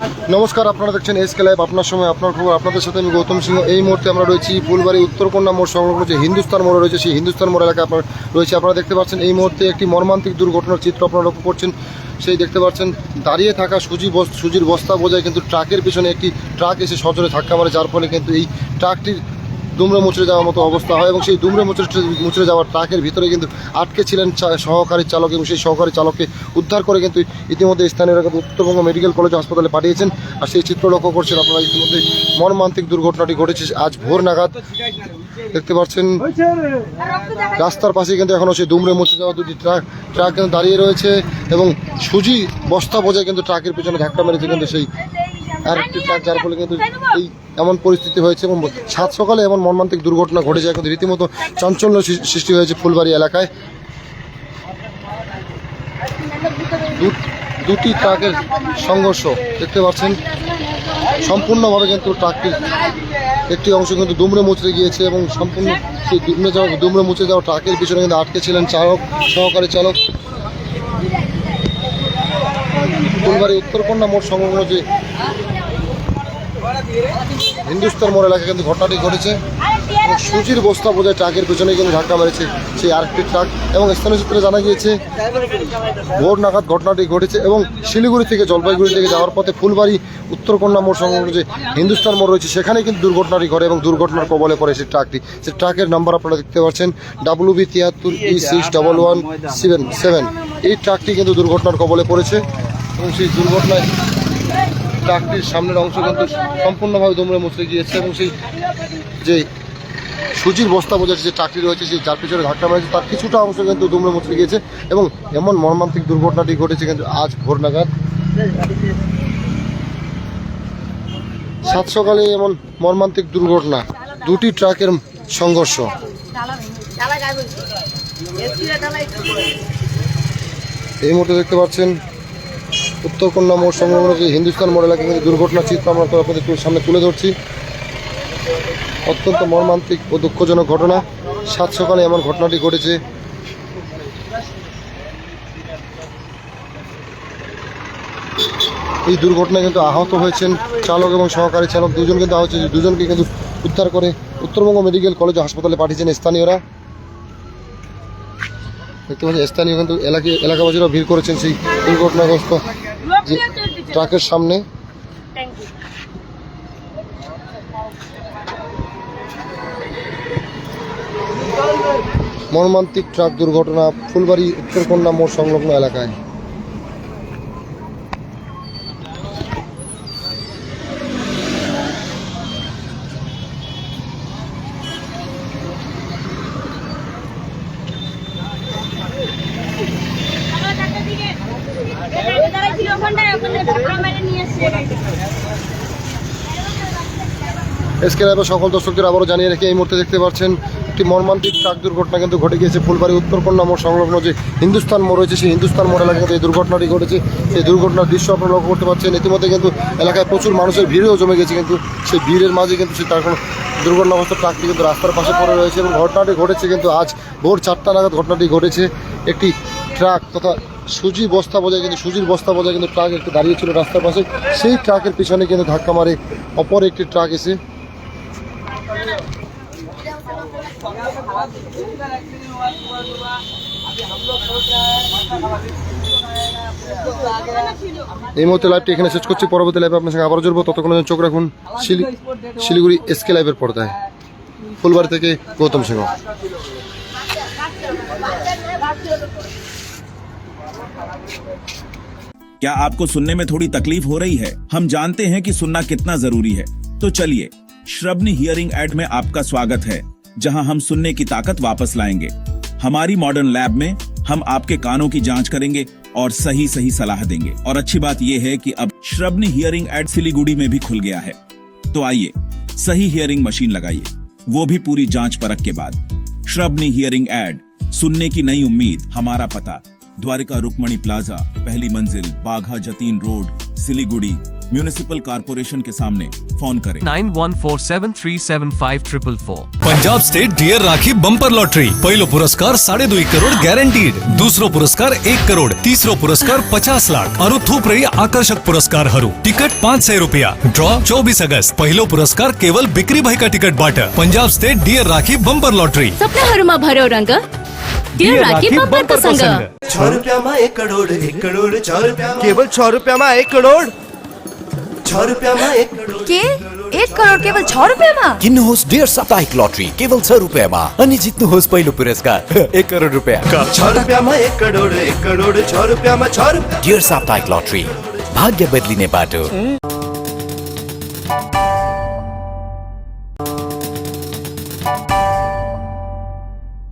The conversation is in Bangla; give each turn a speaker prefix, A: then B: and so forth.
A: নমস্কার, আপনারা দেখছেন এস কে লাইভ। আপনার সময়, আপনার খবর, আপনাদের সাথে আমি গৌতম সিংহ। এই মুহূর্তে আমরা রয়েছি ফুলবাড়ি উত্তরকন্যা মোড় সংলগ্ন যে হিন্দুস্তান মোড় রয়েছে, সেই হিন্দুস্তান মোড় এলাকা আপনার রয়েছে। আপনারা দেখতে পাচ্ছেন এই মুহূর্তে একটি মর্মান্তিক দুর্ঘটনার চিত্র আপনারা লক্ষ্য করছেন। সেই দেখতে পাচ্ছেন, দাঁড়িয়ে থাকা সুজি সুজির বস্তা বোঝায় কিন্তু ট্রাকের পিছনে একটি ট্রাক এসে সজোরে ধাক্কা মারে, যার ফলে কিন্তু এই ট্রাকটির দুমড়ে মুচড়ে যাওয়ার মতো অবস্থা হয় এবং সেই দুমড়ে মুচড়ে মুচড়ে যাওয়ার ট্রাকের ভিতরে কিন্তু আটকে ছিলেন সহকারী চালক এবং সেই সহকারী চালককে উদ্ধার করে কিন্তু ইতিমধ্যে স্থানীয়রা কিন্তু উত্তরবঙ্গ মেডিকেল কলেজ হাসপাতালে পাঠিয়েছেন। আর সেই চিত্র লক্ষ্য করছেন আপনারা ইতিমধ্যে মর্মান্তিক দুর্ঘটনাটি ঘটেছে আজ ভোর নাগাদ। দেখতে পাচ্ছেন, রাস্তার পাশে কিন্তু এখনও সেই দুমড়ে মুচড়ে যাওয়া দুটি ট্রাক ট্রাক কিন্তু দাঁড়িয়ে রয়েছে এবং সুজি বস্তা বোঝায় কিন্তু ট্রাকের পিছনে ধাক্কা মেরেছে কিন্তু সেই আর একটি ট্রাক যার ফলে কিন্তু এই এমন পরিস্থিতি হয়েছে এবং সাত সকালে এমন মর্মান্তিক দুর্ঘটনা ঘটে যায়। কিন্তু রীতিমতো চাঞ্চল্য সৃষ্টি হয়েছে ফুলবাড়ি এলাকায়। দুটি ট্রাকের সংঘর্ষ দেখতে পাচ্ছেন। সম্পূর্ণভাবে কিন্তু ট্রাকটির একটি অংশ কিন্তু দুমড়ে মুচড়ে গিয়েছে এবং সম্পূর্ণ দুমড়ে যাওয়া দুমড়ে মুচড়ে যাওয়া ট্রাকের পিছনে কিন্তু আটকে ছিলেন চালক সহকারী চালক। ফুলবাড়ি উত্তরকন্যা মোড় সংলগ্ন যে হিন্দুস্তান মোড় এলাকায় কিন্তু ঘটনাটি ঘটেছে। সুজির বস্তা বোঝায় ট্রাকের পেছনে কিন্তু ধাক্কা মেরেছে সেই আরেকটি ট্রাক। এবং স্থানীয় সূত্রে জানা গিয়েছে, ভোর নাগাদ ঘটনাটি ঘটেছে এবং শিলিগুড়ি থেকে জলপাইগুড়ি থেকে যাওয়ার পথে ফুলবাড়ি উত্তরকন্যা মোড় সংলগ্ন যে হিন্দুস্তান মোড় রয়েছে সেখানে কিন্তু দুর্ঘটনাটি ঘটে এবং দুর্ঘটনার কবলে পড়ে সেই ট্রাকটি। সেই ট্রাকের নাম্বার আপনারা দেখতে পাচ্ছেন ডাব্লু বি তিয়াত্তর E six double one seven seven. এই ট্রাকটি কিন্তু দুর্ঘটনার কবলে পড়েছে। এবং সেই দুর্ঘটনায় ট্রাকটির সামনের অংশ কিন্তু সম্পূর্ণভাবে দুমড়ে মুচড়ে গিয়েছে এবং সেই যে সুজির বস্তা বোঝাচ্ছে যে ট্রাকটি রয়েছে, সেই যার পিছনে ধাক্কা মেরেছে, তার কিছুটা অংশ কিন্তু দুমড়ে মুচড়ে গিয়েছে এবং এমন মর্মান্তিক দুর্ঘটনাটি ঘটেছে কিন্তু আজ ভোর নাগাদ। সাত সকালে এমন মর্মান্তিক দুর্ঘটনা, দুটি ট্রাকের সংঘর্ষ। এই মুহূর্তে দেখতে পাচ্ছেন উত্তরকন্যা মোড় সংলগ্ন যে হিন্দুস্তান মোড় এলাকায় কিন্তু দুর্ঘটনা চিত্র আমরা আপনাদের সামনে তুলে ধরছি। অত্যন্ত মর্মান্তিক ও দুঃখজনক ঘটনা। সাত সকালে এমন ঘটনাটি ঘটেছে। এই দুর্ঘটনায় কিন্তু আহত হয়েছেন চালক এবং সহকারী চালক। দুজন কিন্তু আহত হয়েছে। দুজনকে কিন্তু উদ্ধার করে উত্তরবঙ্গ মেডিকেল কলেজ হাসপাতালে পাঠিয়েছেন স্থানীয়রা। দেখতে পাচ্ছেন, স্থানীয় কিন্তু এলাকা এলাকাবাসীরা ভিড় করেছেন সেই দুর্ঘটনাগ্রস্ত ট্রাকের সামনে। মর্মান্তিক ট্রাক দুর্ঘটনা ফুলবাড়ি উত্তরকন্যা মোড় সংলগ্ন এলাকায়। এসকে লাইভের সকল দর্শকদের আবারও জানিয়ে রেখে এই মুহূর্তে দেখতে পাচ্ছেন একটি মর্মান্তিক ট্রাক দুর্ঘটনা কিন্তু ঘটে গিয়েছে ফুলবাড়ি উত্তরকন্যা মোড় সংলগ্ন যে হিন্দুস্তান মোড় রয়েছে, সেই হিন্দুস্তান মোড় এলাকায় কিন্তু এই দুর্ঘটনাটি ঘটেছে। সেই দুর্ঘটনার দৃশ্য আপনারা লক্ষ্য করতে পারছেন ইতিমধ্যে কিন্তু এলাকায় প্রচুর মানুষের ভিড়ও জমে গেছে কিন্তু সেই ভিড়ের মাঝে কিন্তু সেই তার দুর্ঘটনাগ্রস্ত ট্রাকটি কিন্তু রাস্তার পাশে পড়ে রয়েছে এবং ঘটনাটি ঘটেছে কিন্তু আজ ভোর চারটা নাগাদ ঘটনাটি ঘটেছে। একটি ট্রাক তথা সুজি বস্তা বোঝায় কিন্তু সুজির বস্তা বোঝায় কিন্তু ট্রাক একটু দাঁড়িয়ে ছিল রাস্তার পাশে। সেই ট্রাকের পিছনে কিন্তু ধাক্কা মারে অপর একটি ট্রাক এসে এই মুহূর্তে লাইভটি এখানে শেষ করছি পরবর্তী লাইভে আপনার সঙ্গে আবারও জুড়বো ততক্ষণ পর্যন্ত চোখ রাখুন শিলি- শিলিগুড়ি এসকে লাইভের পর্দায় ফুলবাড়ি থেকে গৌতম সিংহ
B: क्या आपको सुनने में थोड़ी तकलीफ हो रही है हम जानते हैं कि सुनना कितना जरूरी है तो चलिए श्रवणी हियरिंग एड में आपका स्वागत है जहाँ हम सुनने की ताकत वापस लाएँगे। हमारी मॉडर्न लैब में हम आपके कानों की जाँच करेंगे और सही सही सलाह देंगे। और अच्छी बात यह है कि अब श्रवणी हियरिंग एड सिलीगुड़ी में भी खुल गया है। तो आइए, सही हियरिंग मशीन लगाइए। वो भी पूरी जाँच परख के बाद। श्रवणी हियरिंग एड सुनने की नई उम्मीद, हमारा पता। द्वारिका रुकमणी प्लाजा, पहली मंजिल, Bagha Jatin road, Siliguri. Municipal corporation के सामने फ़ोन करें।
C: Nine one four seven three seven five triple four
D: Punjab state dear Rakhi bumper lottery पहिलो पुरस्कार साढ़े दुई करोड़ गारंटीड दूसरो पुरस्कार एक करोड़। तीसरो पुरस्कार पचास लाख। और थूप रही आकर्षक पुरस्कार हरू। टिकट पाँच सौ रुपया। ड्रॉ चौबीस अगस्त। पहिलो पुरस्कार केवल बिक्री भाई का टिकट बाट। Punjab state dear Rakhi bumper lottery
E: सपनाहरूमा भर्यो रङ्ग डियर राखी बम्परको सँग
F: छ
E: के? एक करोड केवल छ रुपियाँमा
G: किन्नुहोस् डेढ साप्ताहिक लटरी केवल छ रुपियाँमा अनि जित्नुहोस् पहिलो पुरस्कार एक करोड रुपियाँ।
F: छ रुपियाँमा एक करोड एक करोड छ रुपियाँमा छ रुपियाँ।
G: डेढ साप्ताहिक लटरी। भाग्य बदलिने बाटो।